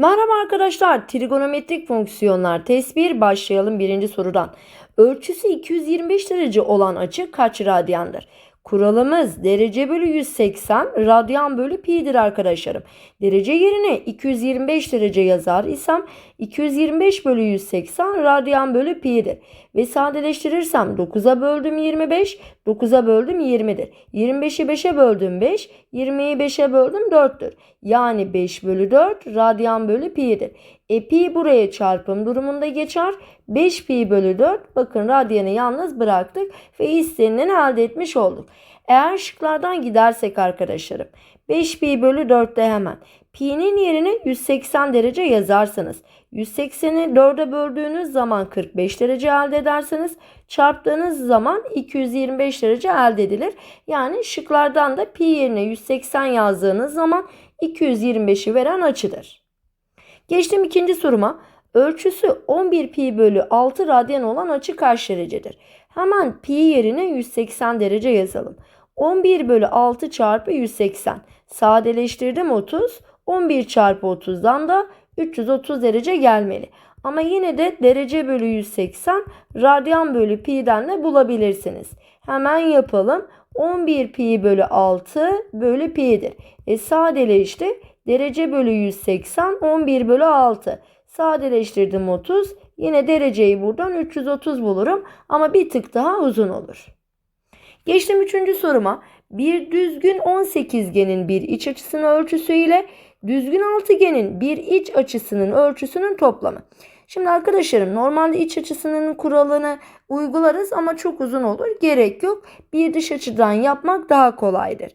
Merhaba arkadaşlar, trigonometrik fonksiyonlar test 1 başlayalım birinci sorudan. Ölçüsü 225 derece olan açı kaç radyandır? Kuralımız derece bölü 180 radyan bölü pi'dir arkadaşlarım. Derece yerine 225 derece yazar isem 225 bölü 180 radyan bölü pi'dir. Ve sadeleştirirsem 9'a böldüm 25, 9'a böldüm 20'dir. 25'i 5'e böldüm 5, 20'yi 5'e böldüm 4'tür. Yani 5 bölü 4 radyan bölü pi'dir. E pi buraya çarpım durumunda geçer. 5 pi bölü 4 bakın radyanı yalnız bıraktık ve istenileni elde etmiş olduk. Eğer şıklardan gidersek arkadaşlarım 5 pi bölü 4'te hemen pi'nin yerine 180 derece yazarsanız 180'i 4'e böldüğünüz zaman 45 derece elde ederseniz çarptığınız zaman 225 derece elde edilir. Yani şıklardan da pi yerine 180 yazdığınız zaman 225'i veren açıdır. Geçtim ikinci soruma. Ölçüsü 11 pi bölü 6 radyan olan açı kaç derecedir? Hemen pi yerine 180 derece yazalım. 11 bölü 6 çarpı 180. Sadeleştirdim 30. 11 çarpı 30'dan da 330 derece gelmeli. Ama yine de derece bölü 180 radyan bölü pi'den de bulabilirsiniz. Hemen yapalım. 11 pi bölü 6 bölü pi'dir. E sadeleşti. Derece bölü 180 11 bölü 6. Sadeleştirdim 30. Yine dereceyi buradan 330 bulurum ama bir tık daha uzun olur. Geçtim üçüncü soruma. Bir düzgün 18genin bir iç açısının ölçüsü ile düzgün altıgenin bir iç açısının ölçüsünün toplamı. Şimdi arkadaşlarım normalde iç açısının kuralını uygularız ama çok uzun olur. Gerek yok. Bir dış açıdan yapmak daha kolaydır.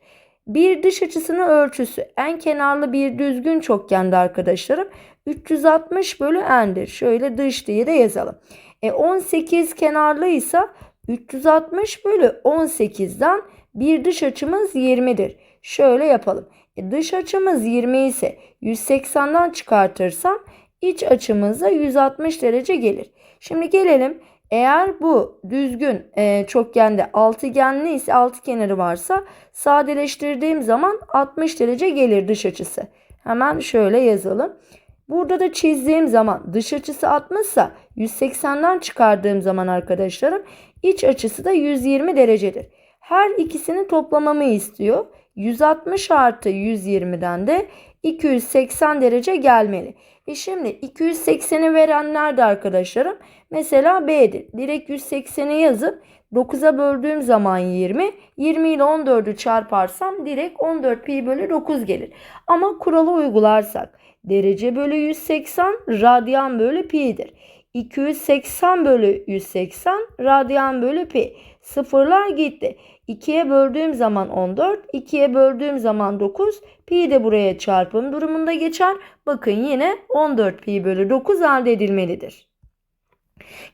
Bir dış açısının ölçüsü en kenarlı bir düzgün çokgende arkadaşlarım 360 bölü n'dir. Şöyle dış diye de yazalım. E 18 kenarlıysa 360 bölü 18'den bir dış açımız 20'dir. Şöyle yapalım. E dış açımız 20 ise 180'den çıkartırsam iç açımıza 160 derece gelir. Şimdi gelelim eğer bu düzgün e, çokgende altıgenli ise altı kenarı varsa sadeleştirdiğim zaman 60 derece gelir dış açısı. Hemen şöyle yazalım. Burada da çizdiğim zaman dış açısı 60 ise 180'den çıkardığım zaman arkadaşlarım iç açısı da 120 derecedir. Her ikisini toplamamı istiyor. 160 artı 120'den de 280 derece gelmeli. E şimdi 280'i veren nerede arkadaşlarım? Mesela B'dir. Direkt 180'i yazıp 9'a böldüğüm zaman 20. 20 ile 14'ü çarparsam direkt 14 pi bölü 9 gelir. Ama kuralı uygularsak derece bölü 180 radyan bölü pi'dir. 280 bölü 180 radyan bölü pi. Sıfırlar gitti. 2'ye böldüğüm zaman 14, 2'ye böldüğüm zaman 9, pi de buraya çarpım durumunda geçer. Bakın yine 14 pi bölü 9 elde edilmelidir.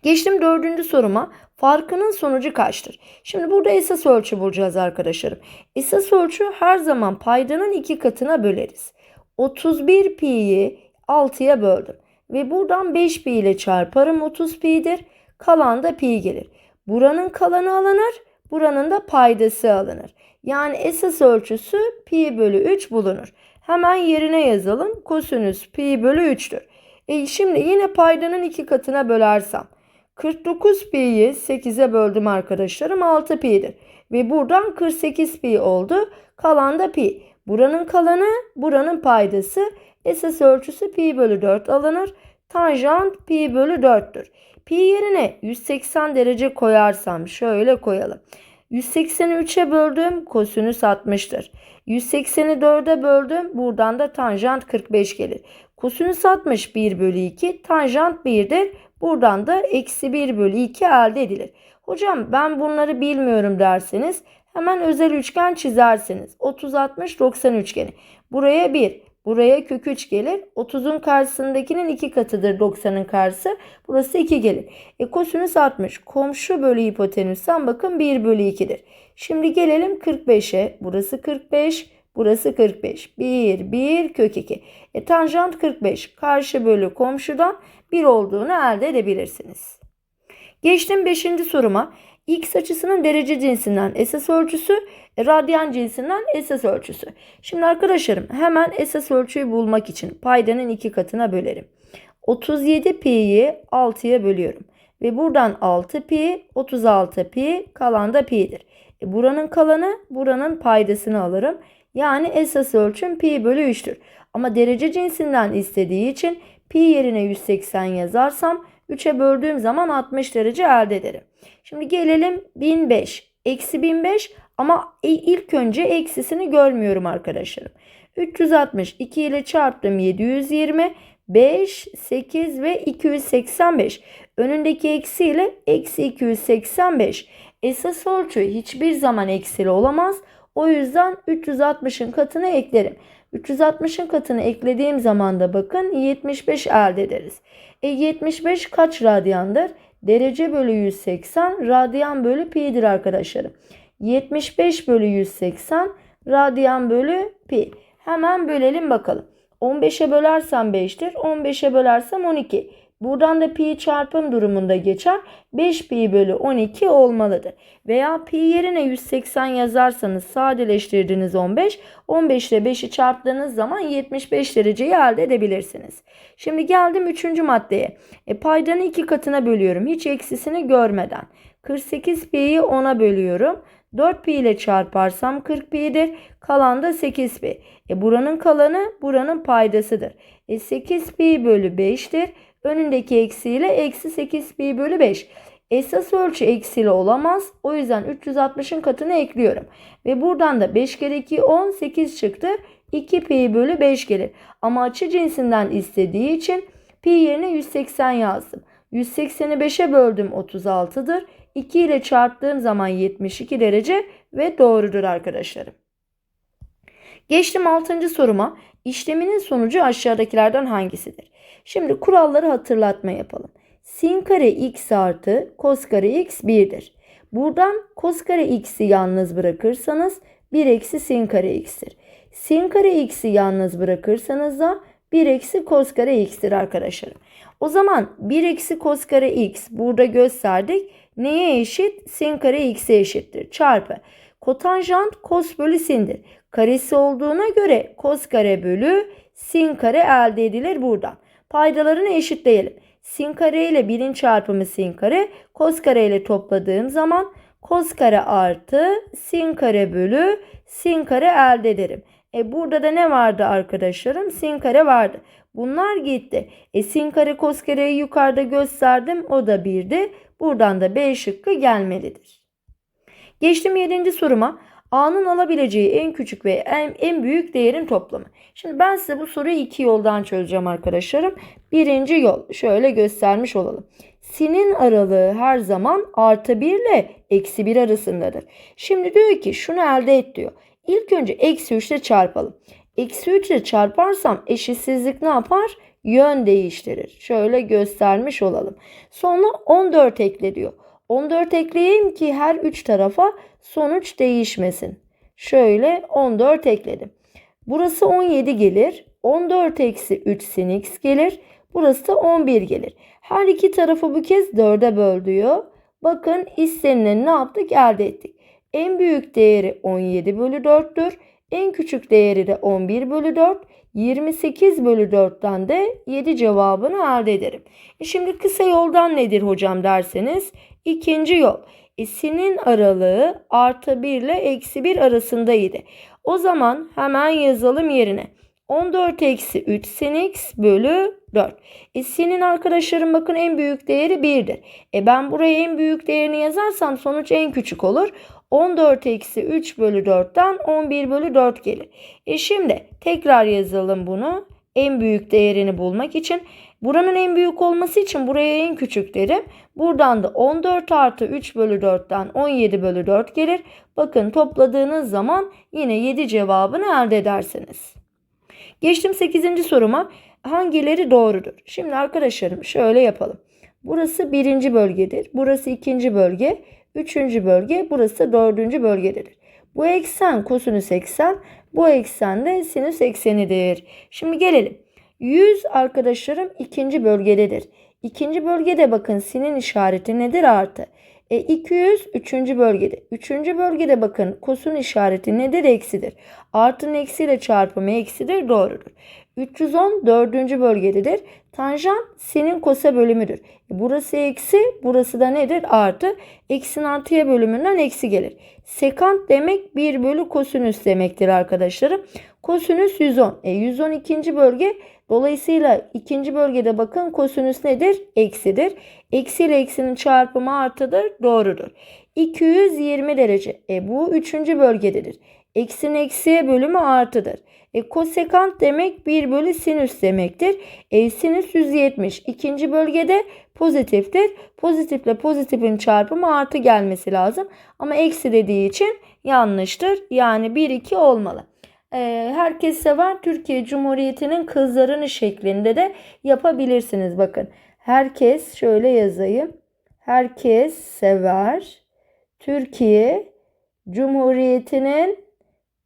Geçtim dördüncü soruma. Farkının sonucu kaçtır? Şimdi burada esas ölçü bulacağız arkadaşlarım. Esas ölçü her zaman paydanın iki katına böleriz. 31 pi'yi 6'ya böldüm. Ve buradan 5 pi ile çarparım 30 pi'dir. Kalan da pi gelir. Buranın kalanı alınır. Buranın da paydası alınır. Yani esas ölçüsü pi bölü 3 bulunur. Hemen yerine yazalım. Kosinüs pi bölü 3'tür. E şimdi yine paydanın iki katına bölersem 49 pi'yi 8'e böldüm arkadaşlarım 6 pi'dir. Ve buradan 48 pi oldu. Kalan da pi. Buranın kalanı buranın paydası. Esas ölçüsü pi bölü 4 alınır. Tanjant pi bölü 4'tür. Pi yerine 180 derece koyarsam şöyle koyalım. 180'i 3'e böldüm kosinüs 60'tır. 180'i 4'e böldüm buradan da tanjant 45 gelir. Kosinüs 60 1 bölü 2 tanjant 1'dir. Buradan da eksi 1 bölü 2 elde edilir. Hocam ben bunları bilmiyorum derseniz hemen özel üçgen çizersiniz. 30 60 90 üçgeni. Buraya 1, Buraya kök 3 gelir. 30'un karşısındakinin 2 katıdır 90'ın karşısı. Burası 2 gelir. E kosinüs 60. Komşu bölü hipotenüsten bakın 1 bölü 2'dir. Şimdi gelelim 45'e. Burası 45. Burası 45. 1, 1, kök 2. E, tanjant 45. Karşı bölü komşudan 1 olduğunu elde edebilirsiniz. Geçtim 5. soruma. X açısının derece cinsinden esas ölçüsü, e, radyan cinsinden esas ölçüsü. Şimdi arkadaşlarım hemen esas ölçüyü bulmak için paydanın iki katına bölerim. 37 pi'yi 6'ya bölüyorum. Ve buradan 6 pi, 36 pi, kalan da pi'dir. E buranın kalanı buranın paydasını alırım. Yani esas ölçüm pi bölü 3'tür. Ama derece cinsinden istediği için pi yerine 180 yazarsam 3'e böldüğüm zaman 60 derece elde ederim. Şimdi gelelim 1005. Eksi 1005 ama ilk önce eksisini görmüyorum arkadaşlarım. 360 2 ile çarptım 720 5, 8 ve 285. Önündeki eksi ile eksi 285. Esas ölçü hiçbir zaman eksili olamaz. O yüzden 360'ın katını eklerim. 360'ın katını eklediğim zaman da bakın 75 elde ederiz. E 75 kaç radyandır? Derece bölü 180 radyan bölü pi'dir arkadaşlarım. 75 bölü 180 radyan bölü pi. Hemen bölelim bakalım. 15'e bölersem 5'tir. 15'e bölersem 12. Buradan da pi çarpım durumunda geçer. 5 pi bölü 12 olmalıdır. Veya pi yerine 180 yazarsanız sadeleştirdiniz 15. 15 ile 5'i çarptığınız zaman 75 dereceyi elde edebilirsiniz. Şimdi geldim 3. maddeye. E, paydanı 2 katına bölüyorum. Hiç eksisini görmeden. 48 pi'yi 10'a bölüyorum. 4 pi ile çarparsam 40 pi'dir. Kalan da 8 pi. E buranın kalanı buranın paydasıdır. E 8 pi bölü 5'tir. Önündeki eksiyle eksi 8 pi bölü 5. Esas ölçü eksili olamaz. O yüzden 360'ın katını ekliyorum. Ve buradan da 5 kere 2 10 8 çıktı. 2 pi bölü 5 gelir. Ama açı cinsinden istediği için pi yerine 180 yazdım. 180'i 5'e böldüm 36'dır. 2 ile çarptığım zaman 72 derece ve doğrudur arkadaşlarım. Geçtim 6. soruma. İşleminin sonucu aşağıdakilerden hangisidir? Şimdi kuralları hatırlatma yapalım. Sin kare x artı kos kare x 1'dir. Buradan kos kare x'i yalnız bırakırsanız 1 eksi sin kare x'tir. Sin kare x'i yalnız bırakırsanız da 1 eksi kos kare x'tir arkadaşlarım. O zaman 1 eksi kos kare x burada gösterdik. Neye eşit? Sin kare x'e eşittir. Çarpı. Kotanjant kos bölü sindir. Karesi olduğuna göre kos kare bölü sin kare elde edilir buradan. Paydalarını eşitleyelim. Sin kare ile 1'in çarpımı sin kare. Kos kare ile topladığım zaman kos kare artı sin kare bölü sin kare elde ederim. E burada da ne vardı arkadaşlarım? Sin kare vardı. Bunlar gitti. E sin kare kos kareyi yukarıda gösterdim. O da 1'di. Buradan da B şıkkı gelmelidir. Geçtim 7. soruma. A'nın alabileceği en küçük ve en, en büyük değerin toplamı. Şimdi ben size bu soruyu iki yoldan çözeceğim arkadaşlarım. Birinci yol şöyle göstermiş olalım. Sin'in aralığı her zaman artı 1 ile eksi 1 arasındadır. Şimdi diyor ki şunu elde et diyor. İlk önce eksi 3 ile çarpalım. Eksi 3 ile çarparsam eşitsizlik ne yapar? Yön değiştirir. Şöyle göstermiş olalım. Sonra 14 ekle diyor. 14 ekleyeyim ki her üç tarafa sonuç değişmesin. Şöyle 14 ekledim. Burası 17 gelir. 14 eksi 3 sin x gelir. Burası da 11 gelir. Her iki tarafı bu kez 4'e böl. Bakın istenilen ne yaptık elde ettik. En büyük değeri 17 bölü 4'tür. En küçük değeri de 11 bölü 4. 28 bölü 4'ten de 7 cevabını elde ederim. E şimdi kısa yoldan nedir hocam derseniz İkinci yol. E, sinin aralığı artı 1 ile eksi 1 arasındaydı. O zaman hemen yazalım yerine. 14 eksi 3 sin x bölü 4. E, sinin arkadaşlarım bakın en büyük değeri 1'dir. E, ben buraya en büyük değerini yazarsam sonuç en küçük olur. 14 eksi 3 bölü 4'ten 11 bölü 4 gelir. E şimdi tekrar yazalım bunu. En büyük değerini bulmak için Buranın en büyük olması için buraya en küçük derim. Buradan da 14 artı 3 bölü 4'ten 17 bölü 4 gelir. Bakın topladığınız zaman yine 7 cevabını elde edersiniz. Geçtim 8. soruma. Hangileri doğrudur? Şimdi arkadaşlarım şöyle yapalım. Burası birinci bölgedir. Burası ikinci bölge. Üçüncü bölge. Burası dördüncü bölgedir. Bu eksen kosinüs eksen. Bu eksen de sinüs eksenidir. Şimdi gelelim. 100 arkadaşlarım ikinci bölgededir. İkinci bölgede bakın sinin işareti nedir artı. E 200 üçüncü bölgede. Üçüncü bölgede bakın kosun işareti nedir? Eksidir. Artının eksiyle çarpımı eksidir. Doğrudur. 310 dördüncü bölgededir. Tanjant sinin kosa bölümüdür. E burası eksi, burası da nedir? Artı. Eksin artıya bölümünden eksi gelir. Sekant demek 1 bölü kosinüs demektir arkadaşlarım. Kosinüs 110. E 112. bölge dolayısıyla ikinci bölgede bakın kosinüs nedir? Eksidir. Eksi ile eksinin çarpımı artıdır. Doğrudur. 220 derece. E bu üçüncü bölgededir. Eksin eksiye bölümü artıdır. E, kosekant demek 1 bölü sinüs demektir. E, sinüs 170. İkinci bölgede pozitiftir. Pozitifle pozitifin çarpımı artı gelmesi lazım. Ama eksi dediği için yanlıştır. Yani 1 2 olmalı. E, herkes sever Türkiye Cumhuriyeti'nin kızlarını şeklinde de yapabilirsiniz. Bakın herkes şöyle yazayım. Herkes sever Türkiye Cumhuriyeti'nin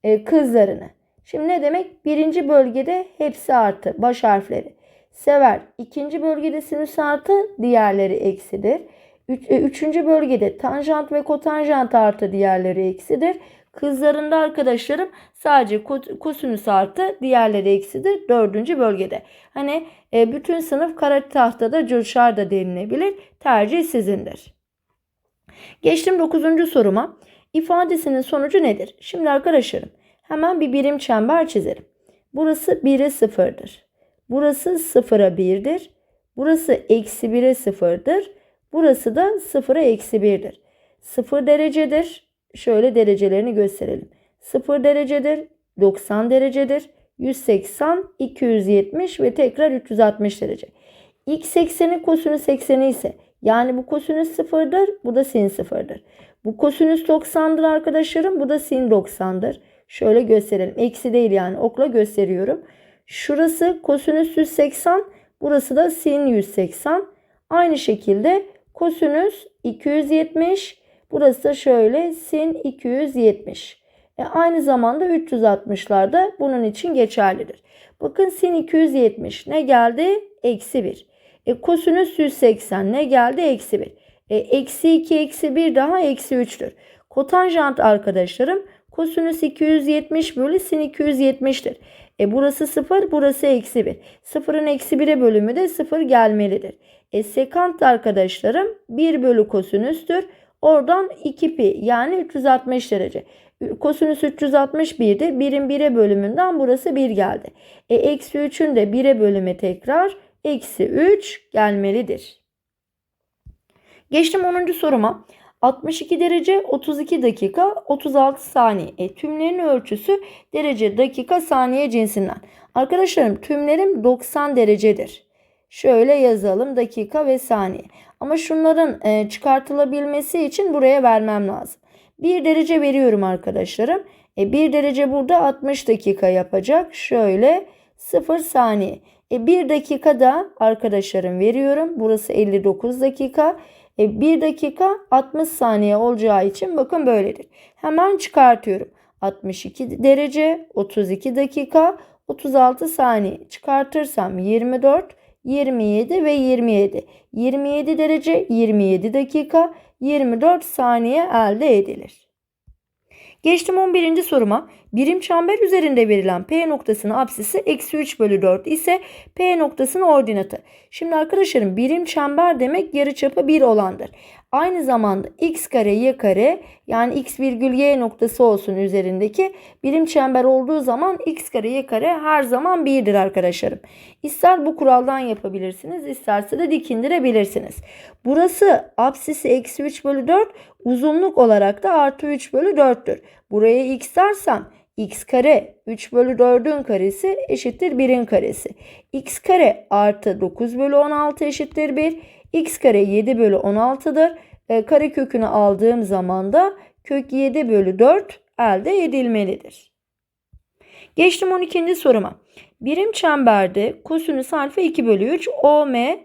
e, kızlarını. Şimdi ne demek? Birinci bölgede hepsi artı. Baş harfleri. Sever. İkinci bölgede sinüs artı. Diğerleri eksidir. Üç, e, üçüncü bölgede tanjant ve kotanjant artı. Diğerleri eksidir. Kızlarında arkadaşlarım sadece ko- kosinüs artı. Diğerleri eksidir. Dördüncü bölgede. Hani e, bütün sınıf kara tahtada coşar da denilebilir. Tercih sizindir. Geçtim dokuzuncu soruma. İfadesinin sonucu nedir? Şimdi arkadaşlarım Hemen bir birim çember çizerim. Burası 1'e 0'dır. Burası 0'a 1'dir. Burası eksi 1'e 0'dır. Burası da 0'a eksi 1'dir. 0 derecedir. Şöyle derecelerini gösterelim. 0 derecedir. 90 derecedir. 180, 270 ve tekrar 360 derece. X ekseni kosinüs ekseni ise yani bu kosinüs sıfırdır, bu da sin sıfırdır. Bu kosinüs 90'dır arkadaşlarım, bu da sin 90'dır. Şöyle gösterelim. Eksi değil yani okla gösteriyorum. Şurası kosinüs 180. Burası da sin 180. Aynı şekilde kosinüs 270. Burası da şöyle sin 270. E aynı zamanda 360'lar da bunun için geçerlidir. Bakın sin 270 ne geldi? Eksi 1. E kosinüs 180 ne geldi? Eksi 1. E, eksi 2 eksi 1 daha eksi 3'tür. Kotanjant arkadaşlarım Kosinüs 270 bölü sin 270'tir. E burası 0, burası eksi 1. 0'ın eksi 1'e bölümü de 0 gelmelidir. E sekant arkadaşlarım 1 bölü kosinüstür. Oradan 2 pi yani 360 derece. Kosinüs 361'di. 1'in 1'e bölümünden burası 1 geldi. E eksi 3'ün de 1'e bölümü tekrar eksi 3 gelmelidir. Geçtim 10. soruma. 62 derece 32 dakika 36 saniye. E, tümlerin ölçüsü derece dakika saniye cinsinden. Arkadaşlarım tümlerim 90 derecedir. Şöyle yazalım dakika ve saniye. Ama şunların e, çıkartılabilmesi için buraya vermem lazım. 1 derece veriyorum arkadaşlarım. E, 1 derece burada 60 dakika yapacak. Şöyle 0 saniye. E, 1 dakikada arkadaşlarım veriyorum. Burası 59 dakika. E, 1 dakika 60 saniye olacağı için bakın böyledir. Hemen çıkartıyorum. 62 derece 32 dakika 36 saniye çıkartırsam 24 27 ve 27. 27 derece 27 dakika 24 saniye elde edilir. Geçtim 11. soruma. Birim çember üzerinde verilen P noktasının apsisi eksi 3 bölü 4 ise P noktasının ordinatı. Şimdi arkadaşlarım birim çember demek yarıçapı 1 olandır. Aynı zamanda x kare y kare yani x virgül y noktası olsun üzerindeki birim çember olduğu zaman x kare y kare her zaman 1'dir arkadaşlarım. İster bu kuraldan yapabilirsiniz isterse de dikindirebilirsiniz. Burası apsisi eksi 3 bölü 4 uzunluk olarak da artı 3 bölü 4'tür. Buraya x dersem x kare 3 bölü 4'ün karesi eşittir 1'in karesi. x kare artı 9 bölü 16 eşittir 1. x kare 7 bölü 16'dır. E, kare kökünü aldığım zaman da kök 7 bölü 4 elde edilmelidir. Geçtim 12. soruma. Birim çemberde kosinüs alfa 2 bölü 3 OM e,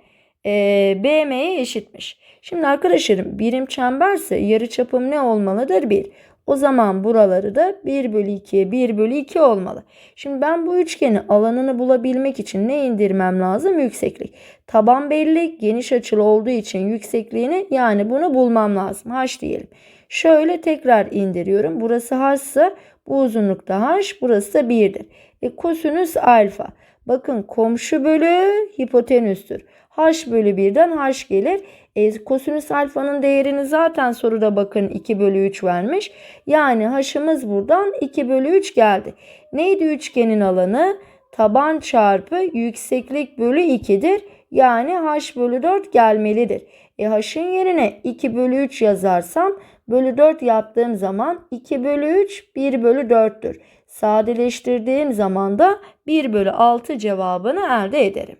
BM'ye eşitmiş. Şimdi arkadaşlarım birim çemberse yarıçapım ne olmalıdır? 1. O zaman buraları da 1 bölü 2'ye 1 bölü 2 olmalı. Şimdi ben bu üçgenin alanını bulabilmek için ne indirmem lazım? Yükseklik. Taban belli, geniş açılı olduğu için yüksekliğini yani bunu bulmam lazım. H diyelim. Şöyle tekrar indiriyorum. Burası h ise bu uzunlukta h, burası da 1'dir. E, kosinüs alfa. Bakın komşu bölü hipotenüstür. h bölü 1'den h gelir. E, kosinüs alfanın değerini zaten soruda bakın 2 bölü 3 vermiş. Yani h'ımız buradan 2 bölü 3 geldi. Neydi üçgenin alanı? Taban çarpı yükseklik bölü 2'dir. Yani h bölü 4 gelmelidir. E h'ın yerine 2 bölü 3 yazarsam bölü 4 yaptığım zaman 2 bölü 3 1 bölü 4'tür. Sadeleştirdiğim zaman da 1 bölü 6 cevabını elde ederim.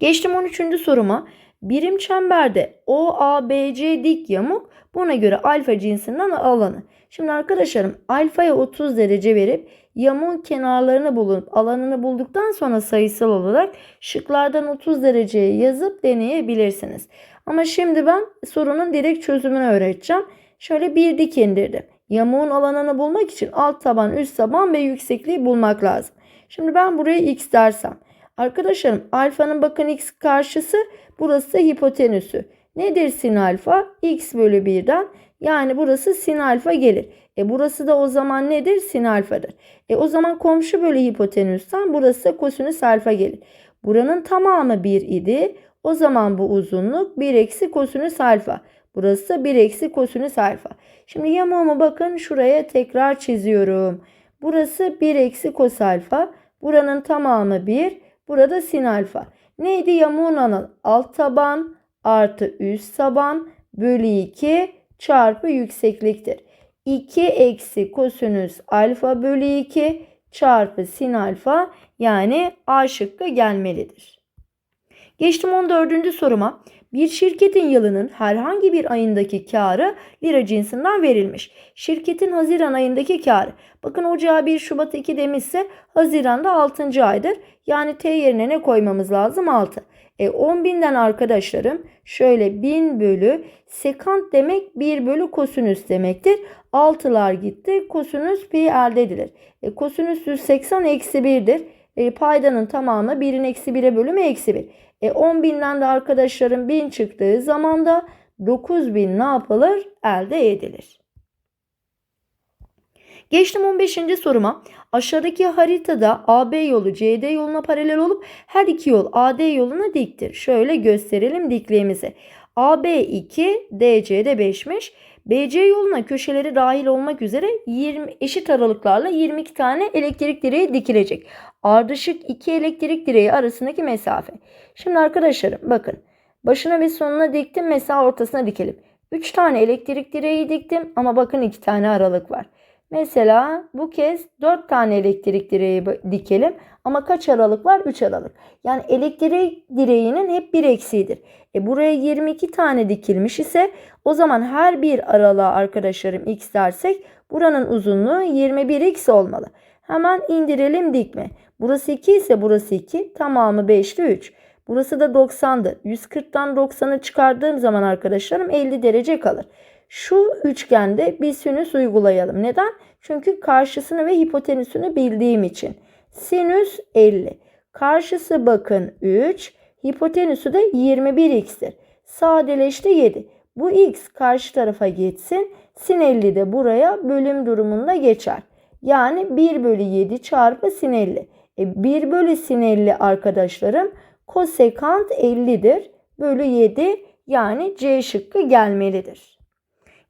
Geçtim 13. soruma. Birim çemberde OABC dik yamuk buna göre alfa cinsinden alanı. Şimdi arkadaşlarım alfaya 30 derece verip yamuğun kenarlarını bulup alanını bulduktan sonra sayısal olarak şıklardan 30 dereceye yazıp deneyebilirsiniz. Ama şimdi ben sorunun direkt çözümünü öğreteceğim. Şöyle bir dik indirdim. Yamuğun alanını bulmak için alt taban, üst taban ve yüksekliği bulmak lazım. Şimdi ben buraya x dersem. Arkadaşlarım alfanın bakın x karşısı burası hipotenüsü. Nedir sin alfa? x bölü 1'den yani burası sin alfa gelir. E burası da o zaman nedir? Sin alfadır. E o zaman komşu bölü hipotenüsten burası kosinüs alfa gelir. Buranın tamamı 1 idi. O zaman bu uzunluk 1 eksi kosinüs alfa. Burası da 1 eksi kosinüs alfa. Şimdi yamuğumu bakın şuraya tekrar çiziyorum. Burası 1 eksi kos alfa. Buranın tamamı 1. Burada sin alfa. Neydi yamuğun? Alt taban artı üst taban bölü 2 çarpı yüksekliktir. 2 eksi kosinüs alfa bölü 2 çarpı sin alfa yani A şıkkı gelmelidir. Geçtim 14. soruma. Bir şirketin yılının herhangi bir ayındaki karı lira cinsinden verilmiş. Şirketin Haziran ayındaki karı. Bakın Ocağı 1 Şubat 2 demişse Haziran'da 6. aydır. Yani T yerine ne koymamız lazım? 6. E 10 binden arkadaşlarım şöyle 1000 bölü sekant demek 1 bölü kosinüs demektir. 6'lar gitti. Kosinüs pi elde edilir. E, kosinüs 180 eksi 1'dir. E, paydanın tamamı 1'in eksi 1'e bölümü eksi 1. E 10 binden de arkadaşlarım 1000 çıktığı zaman da 9000 ne yapılır? Elde edilir. Geçtim 15. soruma. Aşağıdaki haritada AB yolu CD yoluna paralel olup her iki yol AD yoluna diktir. Şöyle gösterelim dikliğimizi. AB 2, DC de 5'miş. BC yoluna köşeleri dahil olmak üzere 20 eşit aralıklarla 22 tane elektrik direği dikilecek. Ardışık iki elektrik direği arasındaki mesafe. Şimdi arkadaşlarım bakın. Başına ve sonuna diktim mesela ortasına dikelim. 3 tane elektrik direği diktim ama bakın 2 tane aralık var. Mesela bu kez 4 tane elektrik direği dikelim ama kaç aralık var? 3 aralık. Yani elektrik direğinin hep bir eksiğidir. E buraya 22 tane dikilmiş ise o zaman her bir aralığa arkadaşlarım x dersek buranın uzunluğu 21x olmalı. Hemen indirelim dikme. Burası 2 ise burası 2. Tamamı 5'li 3. Burası da 90'dı. 140'tan 90'ı çıkardığım zaman arkadaşlarım 50 derece kalır. Şu üçgende bir sinüs uygulayalım. Neden? Çünkü karşısını ve hipotenüsünü bildiğim için. Sinüs 50. Karşısı bakın 3. Hipotenüsü de 21x'tir. Sadeleşti 7. Bu x karşı tarafa geçsin. Sin 50 de buraya bölüm durumunda geçer. Yani 1 bölü 7 çarpı sin 50. E 1 bölü sin 50 arkadaşlarım kosekant 50'dir. Bölü 7 yani C şıkkı gelmelidir.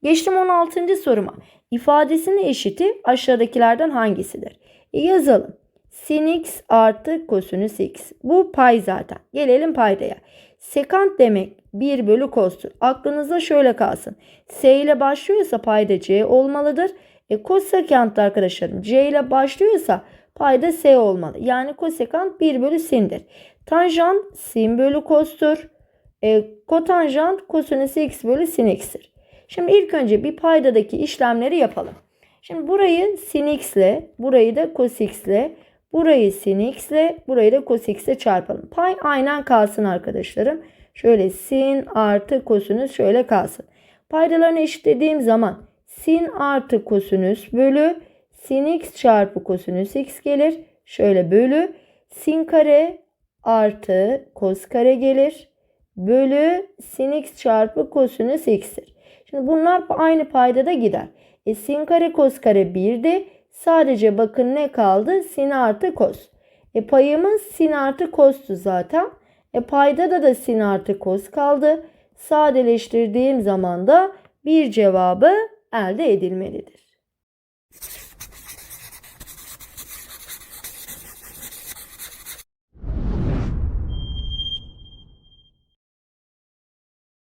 Geçtim 16. soruma. İfadesinin eşiti aşağıdakilerden hangisidir? E yazalım. Sin x artı kosinüs x. Bu pay zaten. Gelelim paydaya. Sekant demek 1 bölü kostur. Aklınızda şöyle kalsın. S ile başlıyorsa payda C olmalıdır. E kosekant da arkadaşlarım C ile başlıyorsa payda S olmalı. Yani kosekant 1 bölü sindir. Tanjant sin bölü kostur. E, kotanjant kosinüs x bölü sin x'tir. Şimdi ilk önce bir paydadaki işlemleri yapalım. Şimdi burayı sin x ile, burayı da cos x ile, burayı sin x ile, burayı da cos x ile çarpalım. Pay aynen kalsın arkadaşlarım. Şöyle sin artı kosinüs şöyle kalsın. Paydalarını eşitlediğim zaman sin artı kosinüs bölü sin x çarpı kosinüs x gelir. Şöyle bölü sin kare artı kos kare gelir. Bölü sin x çarpı kosinüs x'tir. Şimdi bunlar aynı paydada gider. E sin kare kos kare 1'di. Sadece bakın ne kaldı? Sin artı kos. E payımız sin artı kostu zaten. E paydada da sin artı kos kaldı. Sadeleştirdiğim zaman da bir cevabı elde edilmelidir.